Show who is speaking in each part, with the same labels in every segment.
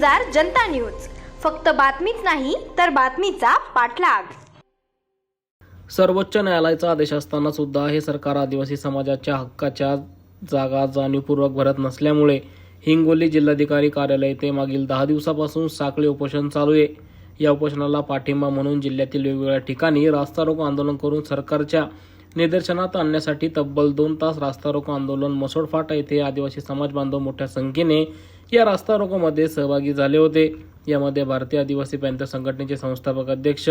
Speaker 1: झुंजार Janata news. फक्त बातमीच नाही तर बातमीचा पाठलाग.
Speaker 2: सर्वोच्च न्यायालयाचा आदेश असताना सुद्धा हे सरकार आदिवासी समाजाच्या हक्काच्या जागा जाणीवपूर्वक भरत नसल्यामुळे हिंगोली जिल्हाधिकारी कार्यालय येथे मागील दहा दिवसापासून साखळी उपोषण चालू आहे. या उपोषणाला पाठिंबा म्हणून जिल्ह्यातील वेगवेगळ्या ठिकाणी रास्ता रोको आंदोलन करून सरकारच्या निदर्शनात आणण्यासाठी तब्बल दोन तास रास्ता रोको आंदोलन मसोड फाटा येथे आदिवासी समाज बांधव मोठ्या संख्येने या रास्ता रोकोमध्ये सहभागी झाले होते. यामध्ये भारतीय आदिवासी पॅन्थर संघटनेचे संस्थापक अध्यक्ष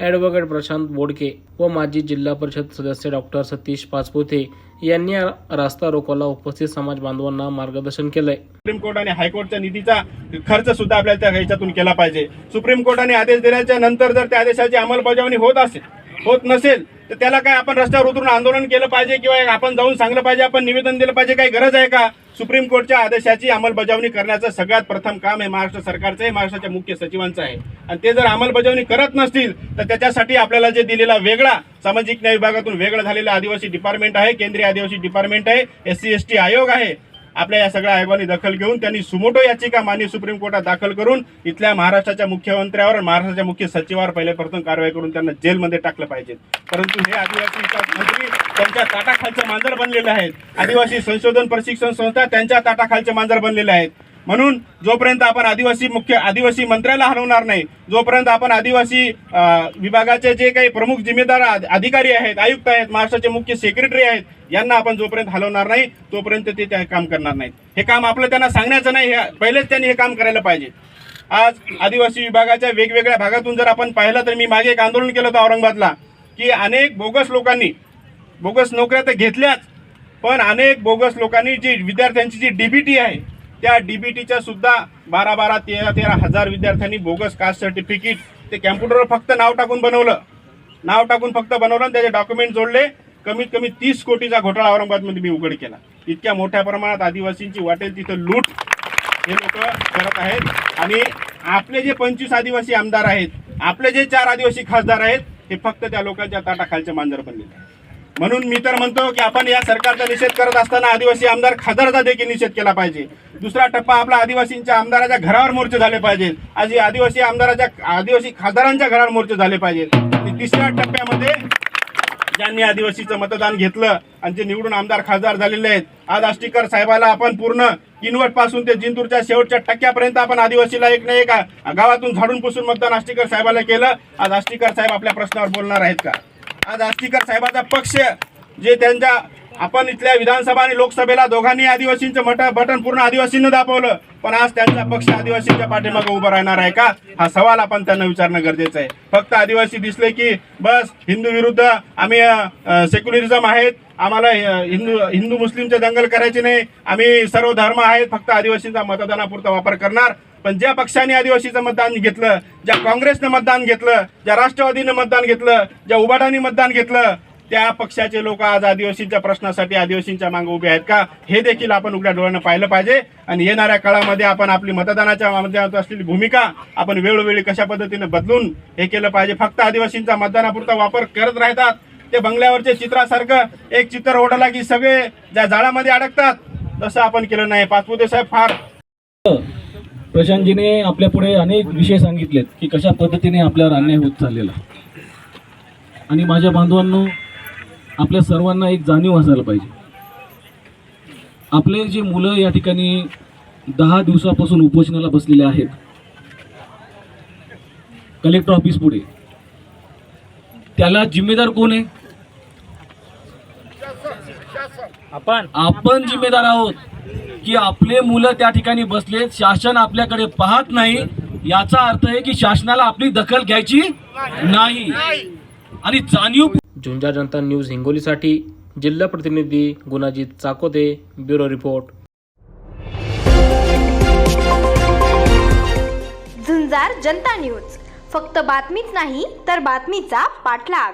Speaker 2: ॲडव्होकेट प्रशांत बोडके व माजी जिल्हा परिषद सदस्य डॉक्टर सतीश पाचपुते यांनी या रास्ता रोकोला उपस्थित समाज बांधवांना मार्गदर्शन केलंय.
Speaker 3: सुप्रीम कोर्ट आणि हायकोर्टच्या निधीचा खर्च सुद्धा आपल्याला त्या ह्याच्यातून केला पाहिजे. सुप्रीम कोर्टाने आदेश दिल्याच्या नंतर जर त्या आदेशाची अंमलबजावणी होत असेल होत नसेल तर त्याला काय आपण रस्त्यावर उतरून आंदोलन केलं पाहिजे किंवा आपण जाऊन सांगलं पाहिजे आपण निवेदन दिलं पाहिजे काही गरज आहे का? सुप्रीम कोर्टच्या आदेशाची अंमलबजावणी करण्याचं सगळ्यात प्रथम काम हे महाराष्ट्र सरकारचं आहे महाराष्ट्राच्या मुख्य सचिवांचं आहे. आणि ते जर अंमलबजावणी करत नसतील तर त्याच्यासाठी आपल्याला जे दिलेला वेगळा सामाजिक न्याय विभागातून वेगळं झालेलं आदिवासी डिपार्टमेंट आहे केंद्रीय आदिवासी डिपार्टमेंट आहे एस सी एस टी आयोग आहे. आपल्या या सगळ्या आयोगाने दखल घेऊन त्यांनी सुमोटो याचिका माननीय सुप्रीम कोर्टात दाखल करून इथल्या महाराष्ट्राच्या मुख्यमंत्र्यावर महाराष्ट्राच्या मुख्य सचिवावर पहिले प्रथम कारवाई करून त्यांना जेलमध्ये टाकलं पाहिजे. परंतु हे आदिवासी विकास मंत्री त्यांच्या ताटाखालचं मांजर बनलेले आहेत आदिवासी संशोधन प्रशिक्षण संस्था त्यांच्या ताटाखालचे मांजर बनलेले आहेत म्हणून जोपर्यंत आपण आदिवासी मुख्य आदिवासी मंत्र्याला हलवणार नाही जोपर्यंत आपण आदिवासी विभागाचे जे काही प्रमुख जिम्मेदार अधिकारी आहेत आयुक्त आहेत महाराष्ट्राचे मुख्य सेक्रेटरी आहेत यांना आपण जोपर्यंत हलवणार नाही तोपर्यंत ते त्या काम करणार नाहीत. हे काम आपलं त्यांना सांगण्याचं नाही हे पहिलेच त्यांनी हे काम करायला पाहिजे. आज आदिवासी विभागाच्या वेगवेगळ्या भागातून जर आपण पाहिलं तर मी मागे एक आंदोलन केलं होतं औरंगाबादला की अनेक बोगस लोकांनी बोगस नोकऱ्या तर घेतल्याच पण अनेक बोगस लोकांनी जी विद्यार्थ्यांची जी डीबीटी आहे त्या डीबीटीच्या सुद्धा बारा बारा तेरा तेरा हजार विद्यार्थ्यांनी बोगस कास्ट सर्टिफिकेट ते कॅम्प्युटरवर फक्त नाव टाकून बनवलं. नाव टाकून फक्त बनवलं आणि त्याचे डॉक्युमेंट जोडले. कमीत कमी तीस कोटीचा घोटाळा औरंगाबादमध्ये मी उघड केला. इतक्या मोठ्या प्रमाणात आदिवासींची वाटेल तिथं लूट हे लोक करत आहेत. आणि आपले जे पंचवीस आदिवासी आमदार आहेत आपले जे चार आदिवासी खासदार आहेत हे फक्त त्या लोकांच्या ताटाखालचे मांजर बनलेले आहेत. म्हणून मी तर म्हणतो की आपण या सरकारचा निषेध करत असताना आदिवासी आमदार खासदारचा देखील निषेध केला पाहिजे. दुसरा टप्पा आपला आदिवासींच्या आमदाराच्या घरावर मोर्चे झाले पाहिजेत. आज आदिवासी आमदाराच्या आदिवासी खासदारांच्या घरावर मोर्चे झाले पाहिजेत. आणि तिसऱ्या टप्प्यामध्ये ज्यांनी आदिवासीचं मतदान घेतलं आणि जे निवडून आमदार खासदार झालेले आहेत आज आष्टीकर साहेबाला आपण पूर्ण किनवटपासून ते जिंतूरच्या शेवटच्या टक्क्यापर्यंत आपण आदिवासीला एक ना एक गावातून झाडून पुसून मतदान आष्टीकर साहेबाला केलं. आज आष्टीकर साहेब आपल्या प्रश्नावर बोलणार आहेत का? आज आस्तिकर साहेबाचा पक्ष जे त्यांच्या आपण इथल्या विधानसभा आणि लोकसभेला दोघांनी आदिवासींचं मट बटन पूर्ण आदिवासींना दाखवलं पण आज त्यांचा पक्ष आदिवासींच्या पाठीमागे उभं राहणार आहे का? हा सवाल आपण त्यांना विचारणं गरजेचं आहे. फक्त आदिवासी दिसले की बस हिंदू विरुद्ध आम्ही सेक्युलरिझम आहेत. आम्हाला हिंदू हिंदू मुस्लिमचे दंगल करायचे नाही. आम्ही सर्व धर्म आहेत. फक्त आदिवासींचा मतदानापुरता वापर करणार. पण ज्या पक्षाने आदिवासीचं मतदान घेतलं ज्या काँग्रेसनं मतदान घेतलं ज्या राष्ट्रवादीनं मतदान घेतलं ज्या उबाटाने मतदान घेतलं त्या पक्षाचे लोक आज आदिवासींच्या प्रश्नासाठी आदिवासींच्या मागे उभे आहेत का? हे देखील आपण उघड्या डोळ्यानं पाहिलं पाहिजे. आणि येणाऱ्या काळामध्ये आपण आपली मतदानाच्या माध्यमात असलेली भूमिका आपण वेळोवेळी कशा पद्धतीने बदलून हे केलं पाहिजे. फक्त आदिवासींचा मतदानापुरता वापर करत राहतात. ते बंगल्यावरचे चित्रासारखं एक चित्र ओढला की सगळे ज्या जाळामध्ये अडकतात तसं आपण केलं नाही. पाचपुते साहेब फार.
Speaker 4: प्रशांतजीने आपल्या पुढे अनेक विषय सांगितलेत की कशा पद्धतीने आपल्यावर अन्याय होत चाललेला आणि माझ्या बांधवांनो आपल्या सर्वांना एक जाणीव असायला पाहिजे. आपले जे मुलं या ठिकाणी दहा दिवसापासून उपोषणाला बसलेले आहेत कलेक्टर ऑफिस पुढे त्याला जिम्मेदार कोण आहे?
Speaker 5: आपण.
Speaker 4: आपण जिम्मेदार आहोत. की आपले मुलं त्या ठिकाणी बसलेत शासन आपल्याकडे पाहत नाही. याचा अर्थ आहे की शासनाला आपली दखल घ्यायची नाही. आणि जाणीव
Speaker 2: झुंजार जनता न्यूज हिंगोलीसाठी जिल्हा प्रतिनिधी Gunajit Chakote bureau report.
Speaker 1: Zunjar Janata news. फक्त बातमीच नाही तर बातमीचा पाठलाग.